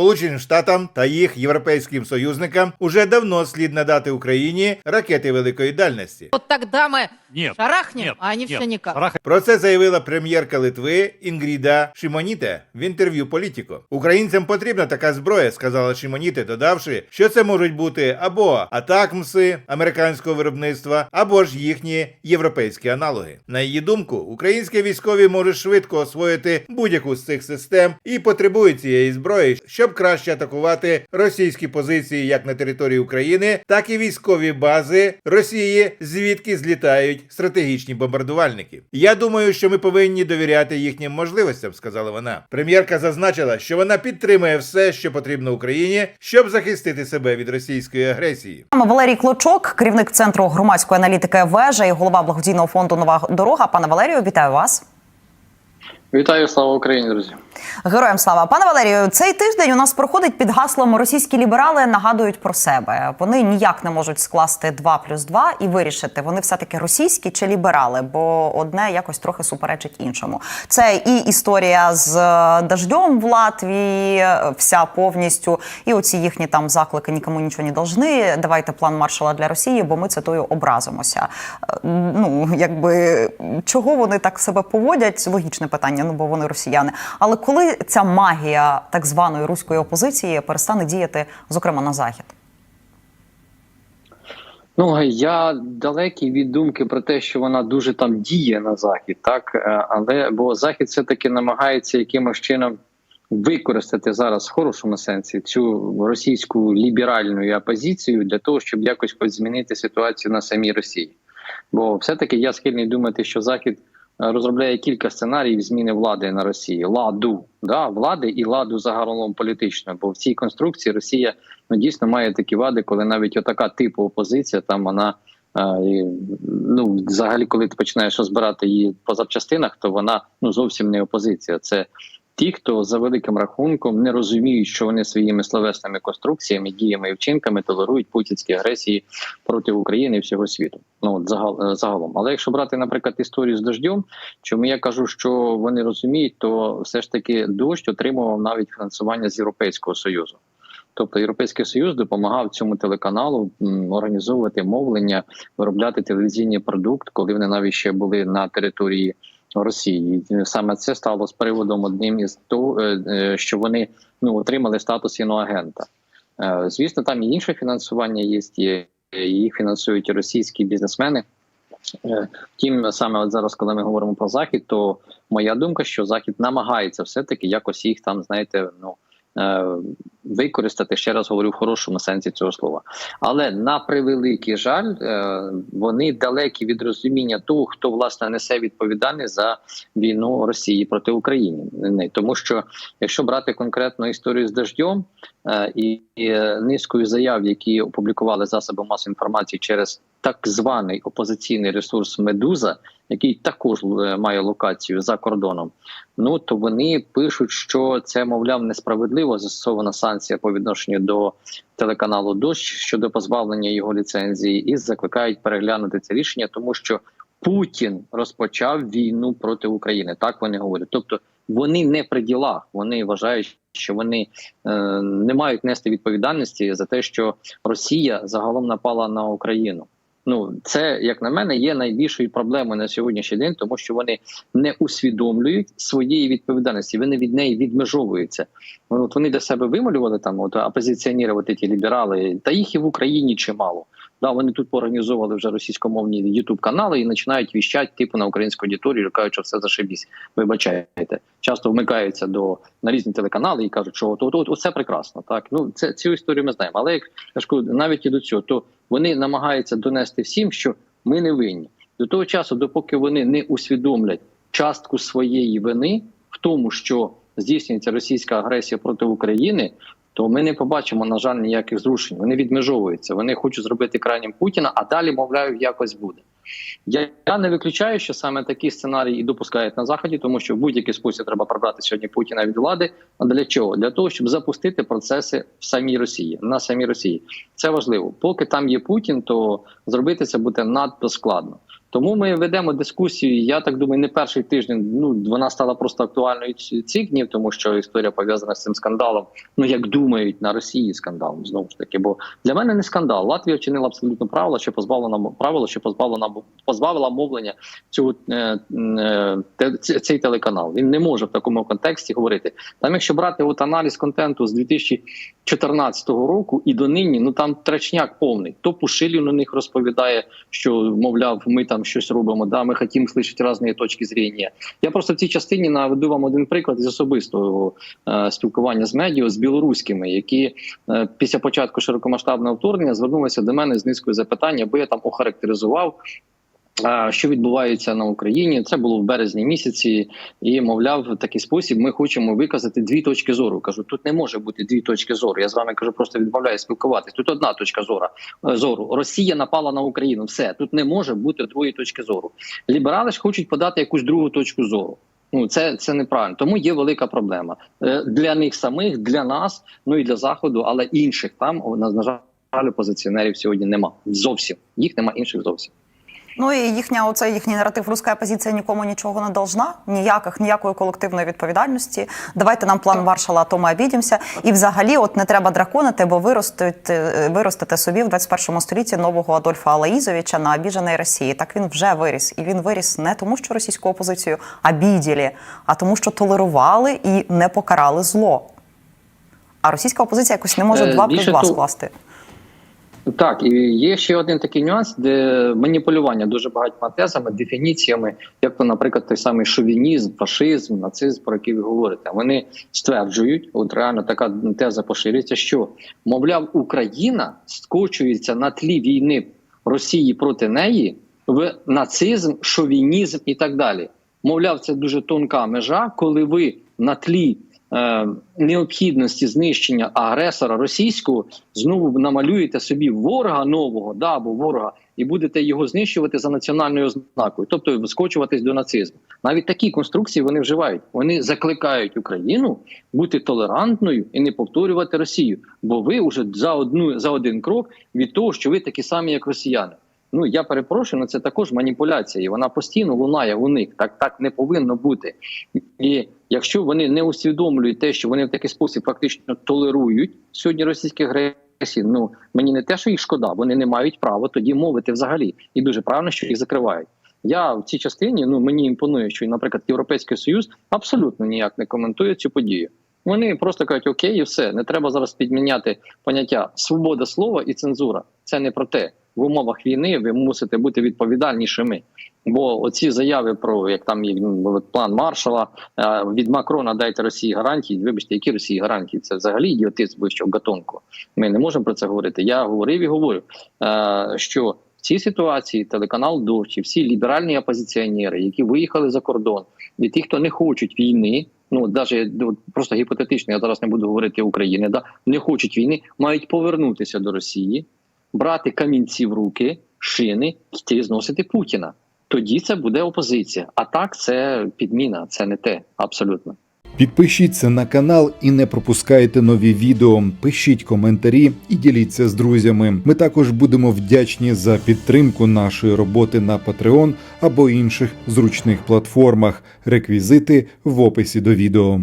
Сполученим Штатам та їх європейським союзникам уже давно слід надати Україні ракети великої дальності. Вот тогда мы Нет. шарахнем, Нет, а они нет. все никак. Шарах- Про це заявила прем'єрка Литви Інгріда Шимоніте в інтерв'ю Політіко. Українцям потрібна така зброя, сказала Шимоніте, додавши, що це можуть бути або атакмси американського виробництва, або ж їхні європейські аналоги. На її думку, українські військові можуть швидко освоїти будь-яку з цих систем і потребують цієї зброї, щоб краще атакувати російські позиції як на території України, так і військові бази Росії, звідки злітають стратегічні бомбардувальники. Я думаю, що ми повинні довіряти їхнім можливостям, сказала вона. Прем'єрка зазначила, що вона підтримує все, що потрібно Україні, щоб захистити себе від російської агресії. Валерій Клочок, керівник центру громадської аналітики вежа і голова благодійного фонду Нова дорога. Пане Валерію, вітаю вас. Вітаю, слава Україні, друзі. Героям слава пане Валерію. Цей тиждень у нас проходить під гаслом російські ліберали нагадують про себе. Вони ніяк не можуть скласти 2 плюс 2 і вирішити, вони все таки російські чи ліберали, бо одне якось трохи суперечить іншому. Це і історія з е, дождем в Латвії, е, вся повністю, і оці їхні там заклики нікому нічого не должны. Давайте план маршала для Росії, бо ми цитую образимося. Е, Ну якби чого вони так себе поводять? Логічне питання, ну бо вони росіяни. Але коли ця магія так званої руської опозиції перестане діяти, зокрема на захід? Ну я далекий від думки про те, що вона дуже там діє на захід, так Е, але бо захід все таки намагається якимось чином використати зараз в хорошому сенсі цю російську ліберальну опозицію для того, щоб якось змінити ситуацію на самій Росії. Бо все-таки я схильний думати, що Захід розробляє кілька сценаріїв зміни влади на Росії. Ладу, да, влади і ладу загалом політично. Бо в цій конструкції Росія ну, дійсно має такі вади, коли навіть отака типу опозиція, там вона. е, Ну, взагалі, коли ти починаєш розбирати її по запчастинах, то вона ну зовсім не опозиція. Це ті, хто за великим рахунком не розуміють, що вони своїми словесними конструкціями, діями і вчинками толерують путінські агресії проти України і всього світу. Ну от загал, загалом. Але якщо брати, наприклад, історію з дождем, чому я кажу, що вони розуміють, то все ж таки дощ отримував навіть фінансування з Європейського союзу. Тобто Європейський Союз допомагав цьому телеканалу організовувати мовлення, виробляти телевізійний продукт, коли вони навіть ще були на території Росії. Саме це стало з приводом одним із того, е, е, що вони ну отримали статус іноагента. Е, Звісно, там і інше фінансування є. Їх фінансують російські бізнесмени. Е, Втім, саме от зараз, коли ми говоримо про захід, то моя думка, що захід намагається все-таки якось їх там, знаєте, ну е, використати ще раз говорю в хорошому сенсі цього слова. Але на превеликий жаль, е, вони далекі від розуміння того, хто власне несе відповідальність за війну Росії проти України. Тому, що якщо брати конкретну історію з дождем е, і, е, низкою заяв, які опублікували засоби масової інформації через так званий опозиційний ресурс Медуза, який також е, має локацію за кордоном. Ну то вони пишуть, що це мовляв несправедливо застосована санкція по відношенню до телеканалу Дощ щодо позбавлення його ліцензії, і закликають переглянути це рішення, тому що Путін розпочав війну проти України. Так вони говорять. Тобто вони не при ділах, вони вважають, що вони е, не мають нести відповідальності за те, що Росія загалом напала на Україну. Ну, це як на мене є найбільшою проблемою на сьогоднішній день, тому що вони не усвідомлюють своєї відповідальності. Вони від неї відмежовуються. Ну, От вони для себе вималювали там от опозиціонірувати ті ліберали, та їх і в Україні чимало. Да, вони тут поорганізовували вже російськомовні ютуб канали і починають віщати типу на українську аудиторію, кажуть, що все зашибісь. Вибачайте, часто вмикаються до на різні телеканали і кажуть, що от, от, от, от це прекрасно. Так ну це цю історію ми знаємо. Але як я ж кажу, навіть і до цього, то вони намагаються донести всім, що ми не винні до того часу, допоки вони не усвідомлять частку своєї вини в тому, що здійснюється російська агресія проти України. То ми не побачимо, на жаль, ніяких зрушень. Вони відмежовуються. Вони хочуть зробити крайнім Путіна, а далі, мовляю, якось буде. Я, не виключаю, що саме такі сценарії і допускають на заході, тому що в будь-який спосіб треба прибрати сьогодні Путіна від влади. А для чого? Для того, щоб запустити процеси в самій Росії на самій Росії. Це важливо. Поки там є Путін, то зробити це буде надто складно. Тому ми ведемо дискусію. Я так думаю, не перший тиждень. Ну вона стала просто актуальною цих днів, тому що історія пов'язана з цим скандалом. Ну як думають на Росії скандалом знову ж таки. Бо для мене не скандал. Латвія вчинила абсолютно правило, що позбавлена правило, що позбавлена позбавила мовлення цього е, е, цей телеканал. Він не може в такому контексті говорити. Там, якщо брати от аналіз контенту з 2014 року і до нині, ну там тречняк повний. То Пушилін у них розповідає, що мовляв, ми там щось робимо. Да, ми хотімо слышати різні точки зрення. Я просто в цій частині наведу вам один приклад із особистого е, спілкування з медіа з білоруськими, які е, після початку широкомасштабного вторгнення звернулися до мене з низкою запитань, аби я там охарактеризував. Що відбувається на Україні? Це було в березні місяці, і мовляв, в такий спосіб ми хочемо виказати дві точки зору. Кажу, тут не може бути дві точки зору. Я з вами кажу, просто відмовляю спілкуватись. Тут одна точка зору. е, зору. Росія напала на Україну. Все тут не може бути двоє точки зору. Ліберали ж хочуть подати якусь другу точку зору. Ну це, це неправильно. Тому є велика проблема Е, для них самих, для нас, ну і для заходу, але інших там на, жаль, опозиціонерів сьогодні нема. Зовсім їх нема інших зовсім. Ну і їхня оцей їхній наратив руська опозиція нікому нічого не должна, ніяких ніякої колективної відповідальності. Давайте нам план маршала, а то ми обідімося. І взагалі, от не треба драконити, бо виростити, виростити собі в 21 столітті нового Адольфа Алаїзовича на обіженої Росії. Так він вже виріс, і він виріс не тому, що російську опозицію обіділи, а тому, що толерували і не покарали зло. А російська опозиція якось не може Е, 2 плюс більше 2 того- скласти. Так, і є ще один такий нюанс, де маніпулювання дуже багатьма тезами, дефініціями, як то, наприклад, той самий шовінізм, фашизм, нацизм, про який ви говорите. Вони стверджують, от реально така теза поширюється, що мовляв, Україна скочується на тлі війни Росії проти неї в нацизм, шовінізм і так далі. Мовляв, це дуже тонка межа, коли ви на тлі необхідності знищення агресора російського знову намалюєте собі ворога нового, да, або ворога, і будете його знищувати за національною ознакою, тобто скочуватись до нацизму. Навіть такі конструкції вони вживають. Вони закликають Україну бути толерантною і не повторювати Росію, бо ви вже за одну за один крок від того, що ви такі самі, як росіяни. Ну я перепрошую, але це також маніпуляція, і вона постійно лунає у них. Так так не повинно бути. І якщо вони не усвідомлюють те, що вони в такий спосіб фактично толерують сьогодні російські агресії, ну мені не те, що їх шкода, вони не мають права тоді мовити взагалі, і дуже правильно, що їх закривають. Я в цій частині ну мені імпонує, що, наприклад, Європейський Союз абсолютно ніяк не коментує цю подію. Вони просто кажуть, окей, і все, не треба зараз підміняти поняття свобода слова і цензура. Це не про те. В умовах війни ви мусите бути відповідальнішими. Бо оці заяви про як там є план маршала е, від Макрона дайте Росії гарантії. Вибачте, які Росії гарантії? Це взагалі ідіотизм вищого гатунку. Ми не можемо про це говорити. Я говорив і говорю, е, що в цій ситуації телеканал Дождь і всі ліберальні опозиціонери, які виїхали за кордон, і ті, хто не хочуть війни. Ну навіть ну, просто гіпотетично, я зараз не буду говорити України, да не хочуть війни, мають повернутися до Росії, брати камінці в руки, шини, йти зносити Путіна. Тоді це буде опозиція. А так це підміна, це не те абсолютно. Підпишіться на канал і не пропускайте нові відео. Пишіть коментарі і діліться з друзями. Ми також будемо вдячні за підтримку нашої роботи на Patreon або інших зручних платформах. Реквізити в описі до відео.